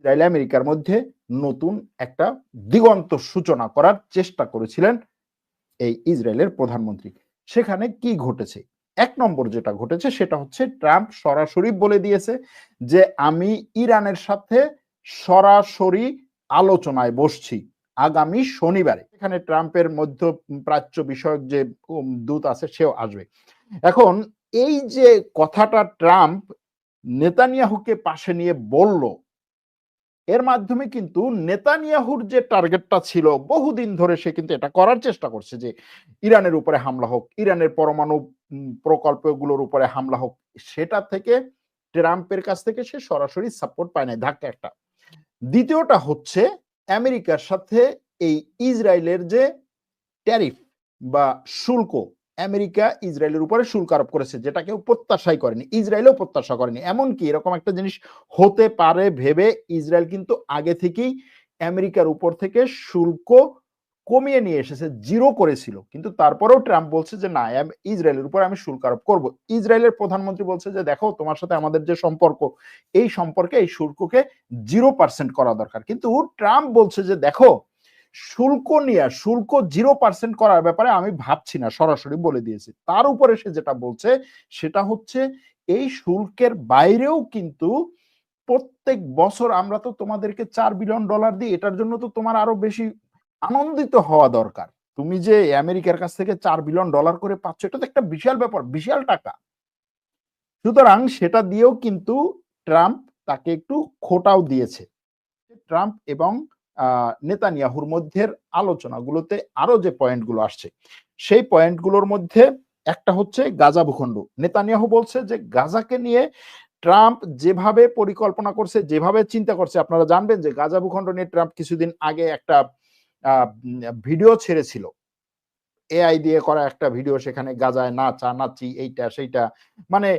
Israel আমেরিকার মধ্যে নতুন একটা দিগন্ত সূচনা করার চেষ্টা করেছিলেন এই ইসরায়েলের প্রধানমন্ত্রী। সেখানে কি ঘটেছে? এক নম্বর যেটা ঘটেছে সেটা হচ্ছে ট্রাম্প সরাসরি বলে দিয়েছে যে, আমি ইরানের সাথে সরাসরি আলোচনায় বসছি আগামী শনিবারে। এখানে ট্রাম্পের মধ্য প্রাচ্য বিষয়ক যে দূত আছে সেও আসবে। এখন এই যে কথাটা ট্রাম্প নেতানিয়াহুকে পাশে নিয়ে বলল এর মাধ্যমে কিন্তু নেতানিয়াহুর যে টার্গেটটা ছিল, বহুদিন ধরে সে কিন্তু এটা করার চেষ্টা করছে যে ইরানের উপরে হামলা হোক, ইরানের পরমাণু প্রকল্পগুলোর উপরে হামলা হোক, সেটা থেকে ট্রাম্পের কাছ থেকে সে সরাসরি সাপোর্ট পায় নাই, ধাক্কা একটা। দ্বিতীয়টা হচ্ছে আমেরিকার সাথে এই ইসরায়েলের যে ট্যারিফ বা শুল্ক আমেরিকা ইসরায়েলের উপরে শুল্ক আরোপ করেছে যেটা কেউ প্রত্যাশাই করেনি। ইসরায়েলও প্রত্যাশা করেনি। এমনকি এরকম একটা জিনিস হতে পারে ভেবে ইসরায়েল কিন্তু আগে থেকেই আমেরিকার উপর থেকে শুল্ক কমিয়ে নিয়ে এসেছে, জিরো করেছিল। কিন্তু তারপরেও ট্রাম্প বলছে যে, না ইসরায়েলের উপর আমি শুল্ক আরোপ করব। ইসরায়েলের প্রধানমন্ত্রী বলছে যে, দেখো, তোমার সাথে আমাদের যে সম্পর্ক, এই সম্পর্কে এই শুল্ককে জিরো পার্সেন্ট করা দরকার। কিন্তু ট্রাম্প বলছে যে, দেখো শুল্ক নিয়ে, শুল্ক জিরো পার্সেন্ট করার ব্যাপারে আমি ভাবছি না, সরাসরি বলে দিয়েছি। তার উপরে সে যেটা বলছে, সেটা হচ্ছে এই শুল্কের বাইরেও কিন্তু প্রত্যেক বছর আমরা তো তোমাদেরকে চার বিলিয়ন ডলার দিই, এটার জন্য তো তোমার আরও বেশি আনন্দিত হওয়া দরকার। তুমি যে আমেরিকার কাছ থেকে চার বিলিয়ন ডলার করে পাচ্ছ, এটা তো একটা বিশাল ব্যাপার, বিশাল টাকা। সুতরাং সেটা দিয়েও কিন্তু ট্রাম্প তাকে একটু খোটাও দিয়েছে। ট্রাম্প এবং নেতানিয়াহুর মধ্যে আলোচনাগুলোতে আরও যে পয়েন্টগুলো আসছে, সেই পয়েন্টগুলোর মধ্যে একটা হচ্ছে গাজা ভূখণ্ড। নেতানিয়াহু বলছে যে গাজাকে নিয়ে ট্রাম্প যেভাবে পরিকল্পনা করছে, যেভাবে চিন্তা করছে, আপনারা জানবেন যে গাজা ভূখণ্ড নিয়ে ট্রাম্প কিছুদিন আগে একটা ভিডিও ছেড়েছিল। এআই দিয়ে করা একটা ভিডিও সেখানে গাজায় নাচা নাচি এইটা, সেইটা। মানে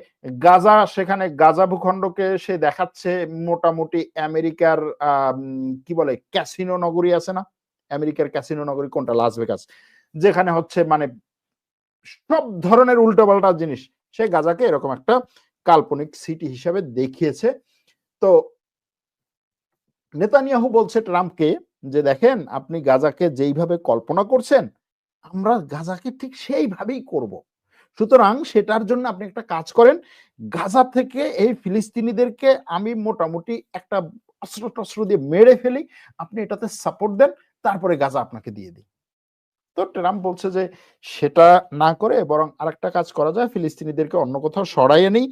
গাজা, সেখানে গাজা ভূখণ্ডকে সে দেখাচ্ছে মোটামুটি আমেরিকার কি বলে, ক্যাসিনো নগরী আছে না? আমেরিকার ক্যাসিনো নগরী কোনটা? লাস ভেগাস যেখানে হচ্ছে মানে সব ধরনের উল্টোপাল্টা জিনিস। সে গাজাকে এরকম একটা কাল্পনিক সিটি হিসাবে দেখিয়েছে। তো নেতানিয়াহু বলছে ট্রাম্পকে যে দেখেন, আপনি গাজাকে যেইভাবে কল্পনা করছেন আমরা গাজাকে ঠিক সেইভাবেই করব। সুতরাং সেটার জন্য আপনি একটা কাজ করেন, গাজা থেকে এই ফিলিস্তিনিদেরকে আমি মোটামুটি একটা অস্ত্র টস্ত্র দিয়ে মেরে ফেলি, আপনি এটাতে সাপোর্ট দেন, তারপরে গাজা আপনাকে দিয়ে দিই। তো ট্রাম্প বলছে যে সেটা না করে বরং আরেকটা কাজ করা যায়, ফিলিস্তিনিদেরকে অন্য কোথাও সরাইয়ে নিই।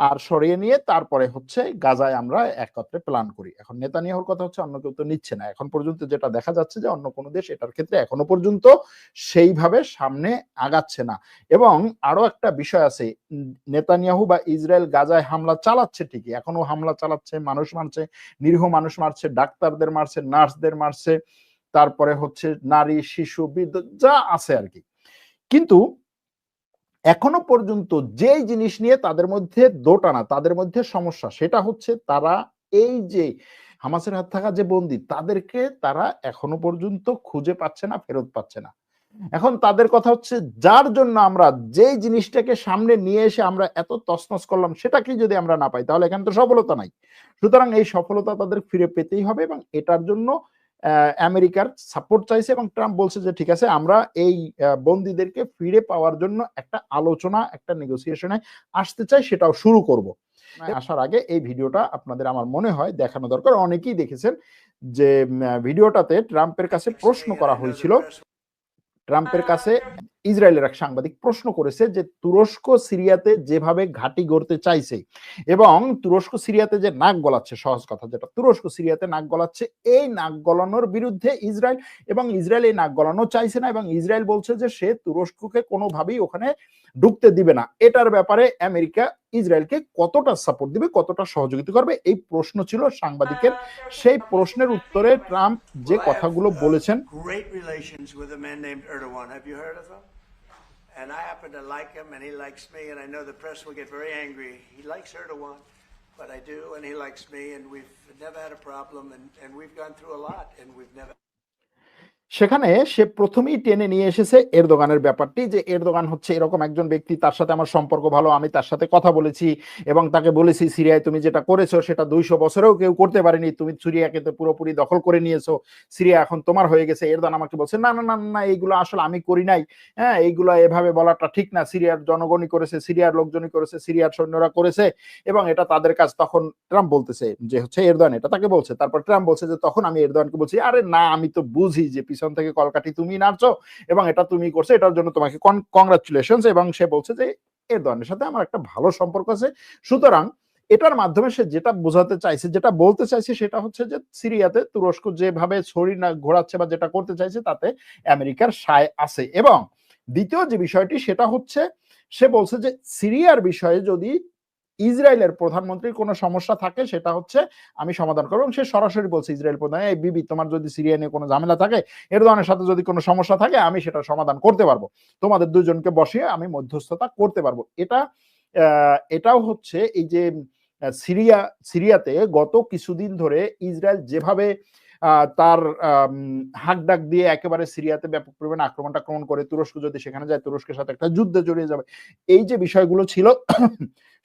আর সরিয়ে নিয়ে তারপরে হচ্ছে গাজায় আমরা একত্রে প্ল্যান করি। এখন নেতানিয়াহুর কথা হচ্ছে অন্য কেউ তো নিচ্ছে না। এখন পর্যন্ত যেটা দেখা যাচ্ছে যে অন্য কোনো দেশ এটার ক্ষেত্রে এখনও পর্যন্ত সেইভাবে সামনে আগাচ্ছে না। এবং আরও একটা বিষয় আছে, নেতানিয়াহু বা ইসরায়েল গাজায় হামলা চালাচ্ছে ঠিকই, এখনও হামলা চালাচ্ছে, মানুষ মারছে, নিরীহ মানুষ মারছে, ডাক্তারদের মারছে, নার্সদের মারছে, তারপরে হচ্ছে নারী, শিশু, বৃদ্ধ, যা আছে আর কি। কিন্তু এখনও পর্যন্ত যেই জিনিস নিয়ে তাদের মধ্যে দোটানা তাদের মধ্যে সমস্যা, সেটা হচ্ছে তারা এই যে হামাসের হাত থাকা যে বন্দি, তাদেরকে তারা এখনও পর্যন্ত খুঁজে পাচ্ছে না, ফেরত পাচ্ছে না। এখন তাদের কথা হচ্ছে, যার জন্য আমরা যেই জিনিসটাকে সামনে নিয়ে এসে আমরা এত তছনছ করলাম সেটাকে যদি আমরা না পাই, তাহলে এখানে তো সফলতা নাই। সুতরাং এই সফলতা তাদের ফিরে পেতেই হবে এবং এটার জন্য আমেরিকার সাপোর্ট চাইছে এবং ট্রাম্প বলছে যে ঠিক আছে আমরা এই বন্দীদেরকে ফিরে পাওয়ার জন্য একটা আলোচনা একটা নেগোসিয়েশনে আসতে চাই সেটাও শুরু করব। আসার আগে এই ভিডিওটা আপনাদের আমার মনে হয় দেখানো দরকার। অনেকেই দেখেছেন যে ভিডিওটাতে ট্রাম্পের কাছে প্রশ্ন করা হয়েছিল। ট্রাম্পের কাছে ইসরায়েলের এক সাংবাদিক প্রশ্ন করেছে যে তুরস্ক সিরিয়াতে যেভাবে ঘাঁটি গড়তে চাইছে এবং তুরস্ক সিরিয়াতে যে নাক গলাচ্ছে, সহজ কথা যেটা, তুরস্ক সিরিয়াতে নাক গলাচ্ছে, এই নাক গলানোর বিরুদ্ধে ইসরায়েল এবং ইসরায়েল এই নাক গলানো চাইছে না এবং ইসরায়েল বলছে যে সে তুরস্ককে কোনোভাবেই ওখানে ঢুকতে দিবে না। এটার ব্যাপারে আমেরিকা ইসরায়েলকে কতটা সাপোর্ট দিবে, কতটা সহযোগিতা করবে, এই প্রশ্ন ছিল সাংবাদিকের। সেই প্রশ্নের উত্তরে ট্রাম্প যে কথাগুলো বলেছেন And I happen to like him, and he likes me, and I know the press will get very angry. He likes Erdogan, but I do, and he likes me, and we've never had a problem, and, and we've gone through a lot, and we've never. সেখানে সে প্রথমেই টেনে নিয়ে এসেছে এরদোগানের ব্যাপারটি যে Erdogan হচ্ছে এরকম একজন ব্যক্তি তার সাথে আমার সম্পর্ক ভালো আমি তার সাথে কথা বলেছি এবং তাকে বলেছি সিরিয়ায় তুমি যেটা করেছ সেটা দুইশো বছরেও কেউ করতে পারেনি তুমি সিরিয়াকে তো পুরোপুরি দখল করে নিয়েছো সিরিয়া এখন তোমার হয়ে গেছে। এরদোগান আমাকে বলছে না না না না, এইগুলো আসলে আমি করি নাই। হ্যাঁ এইগুলো এভাবে বলাটা ঠিক না। সিরিয়ার জনগণই করেছে সিরিয়ার লোকজনই করেছে সিরিয়ার সৈন্যরা করেছে এবং এটা তাদের কাজ। তখন ট্রাম্প বলতেছে যে হচ্ছে এরদোয়ান এটা তাকে বলছে। তারপর ট্রাম্প বলছে যে তখন আমি এরদোয়ানকে বলছি আরে না আমি তো বুঝি যে পিছন থেকে কলকাঠি তুমি নাড়ছো এবং এটা তুমি করছ, এটার জন্য তোমাকে কংগ্রাচুলেশন এবং সে বলছে যে এরদোয়ানের সাথে আমার একটা ভালো সম্পর্ক আছে। সুতরাং এটার মাধ্যমে সে যেটা বোঝাতে চাইছে, যেটা বলতে চাইছে সেটা হচ্ছে যে সিরিয়াতে তুরস্ক যেভাবে ছড়ি না ঘোরাচ্ছে বা যেটা করতে চাইছে তাতে আমেরিকার সায় আছে। এবং দ্বিতীয় যে বিষয়টি সেটা হচ্ছে, সে বলছে যে সিরিয়ার বিষয়ে যদি ইসরায়েলের প্রধানমন্ত্রীর কোনো সমস্যা থাকে, সেটা হচ্ছে আমি সমাধান করব এবং সে সরাসরি বলছে ইসরায়েল প্রধান, এই বিবি, তোমার যদি সিরিয়া নিয়ে কোনো ঝামেলা থাকে, এরদোয়ানের সাথে যদি কোনো সমস্যা থাকে, আমি সেটা সমাধান করতে পারব। তোমাদের দুজনকে বসিয়ে আমি মধ্যস্থতা করতে পারব। এটা এটাও হচ্ছে এই যে সিরিয়া, সিরিয়াতে গত কিছুদিন ধরে ইসরায়েল যেভাবে তার হাক ডাক দিয়ে একেবারে সিরিয়াতে ব্যাপক পরিমাণে আক্রমণ আক্রমণ করে তুরস্ক যদি সেখানে যায়, তুরস্কের সাথে একটা যুদ্ধে জড়িয়ে যাবে। এই যে বিষয়গুলো ছিল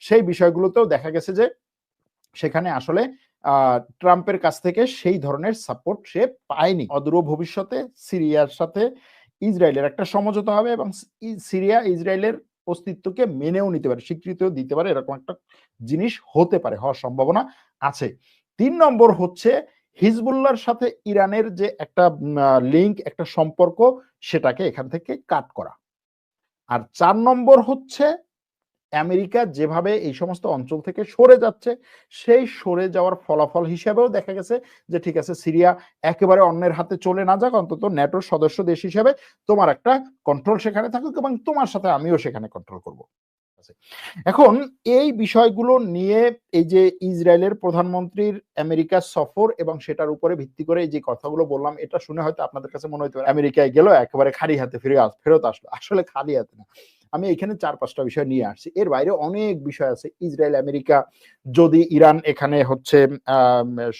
সেই বিষয়গুলোতেও দেখা গেছে যে সেখানে আসলে ট্রাম্পের কাছ থেকে সেই ধরনের সাপোর্ট সে পায়নি। অদূর ভবিষ্যতে সিরিয়ার সাথে ইসরায়েলের একটা সমঝোতা হবে এবং সিরিয়া ইসরায়েলের অস্তিত্বকে মেনেও নিতে পারে, স্বীকৃতিও দিতে পারে, এরকম একটা জিনিস হতে পারে, হওয়ার সম্ভাবনা আছে। তিন নম্বর হচ্ছে হিজবুল্লাহর সাথে ইরানের যে একটা লিঙ্ক একটা সম্পর্ক, সেটাকে এখান থেকে কাট করা। আর চার নম্বর হচ্ছে আমেরিকা যেভাবে এই সমস্ত অঞ্চল থেকে সরে যাচ্ছে, সেই সরে যাওয়ার ফলাফল হিসেবেও দেখা গেছে যে, ঠিক আছে, সিরিয়া একেবারে অন্যের হাতে চলে না যাক, অন্তত ন্যাটোর সদস্য দেশ হিসেবে তোমার একটা কন্ট্রোল সেখানে থাকুক এবং তোমার সাথে আমিও সেখানে কন্ট্রোল করব। এখন এই বিষয়গুলো নিয়ে এই যে, ইসরায়েলের প্রধানমন্ত্রীর আমেরিকা সফর এবং সেটার উপরে ভিত্তি করে এই যে, কথাগুলো বললাম, এটা শুনে হয়তো আপনাদের কাছে মনে হতে পারে, আমেরিকায় গেল একেবারে খালি হাতে ফিরে ফেরত আসলো। আসলে খালি হাতে না। আমি এখানে চার, পাঁচটা বিষয় নিয়ে আসছি। এর বাইরে অনেক বিষয় আছে। ইসরায়েল, আমেরিকা, যদি ইরান এখানে হচ্ছে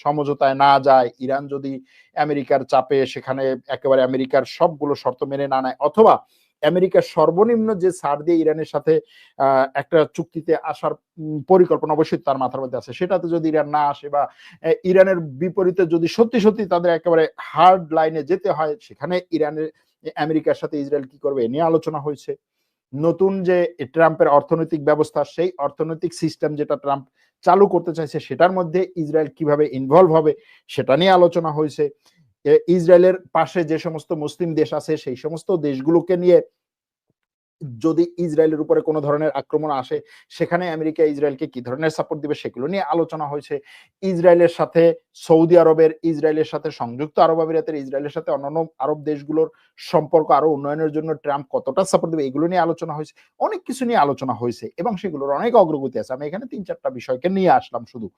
সমঝোতায় না যায়, ইরান যদি আমেরিকার চাপে সেখানে একেবারে আমেরিকার সবগুলো শর্ত মেনে না নেয়, অথবা আমেরিকার সর্বনিম্ন যে ছাড় দিয়ে ইরানের সাথে একটা চুক্তিতে আসার পরিকল্পনা অবশ্যই তার মাথার মধ্যে আছে। সেটাতে যদি ইরান না আসে বা ইরানের বিপরীতে যদি সত্যি সত্যি তাদের একেবারে হার্ড লাইনে যেতে হয়, সেখানে ইরানের আমেরিকার সাথে ইসরায়েল কি করবে? এ নিয়ে আলোচনা হয়েছে। নতুন যে ট্রাম্পের অর্থনৈতিক ব্যবস্থা, সেই অর্থনৈতিক সিস্টেম যেটা ট্রাম্প চালু করতে চাইছে, সেটার মধ্যে ইসরায়েল কীভাবে ইনভলভ হবে, সেটা নিয়ে আলোচনা হয়েছে। ইসরায়েলের পাশে যে সমস্ত মুসলিম দেশ আছে, সেই সমস্ত দেশগুলোকে নিয়ে যদি ইসরায়েলের উপরে কোনো ধরনের আক্রমণ আসে, সেখানে আমেরিকা ইসরায়েলকে কি ধরনের সাপোর্ট দিবে সেগুলো নিয়ে আলোচনা হয়েছে। ইসরায়েলের সাথে সৌদি আরবের, ইসরায়েলের সাথে সংযুক্ত আরব আমিরাতের, ইসরায়েলের সাথে অন্যান্য আরব দেশগুলোর সম্পর্ক আরও উন্নয়নের জন্য ট্রাম্প কতটা সাপোর্ট দেবে এগুলো নিয়ে আলোচনা হয়েছে। অনেক কিছু নিয়ে আলোচনা হয়েছে এবং সেগুলোর অনেক অগ্রগতি আছে। আমি এখানে তিন চারটা বিষয়কে নিয়ে আসলাম শুধু।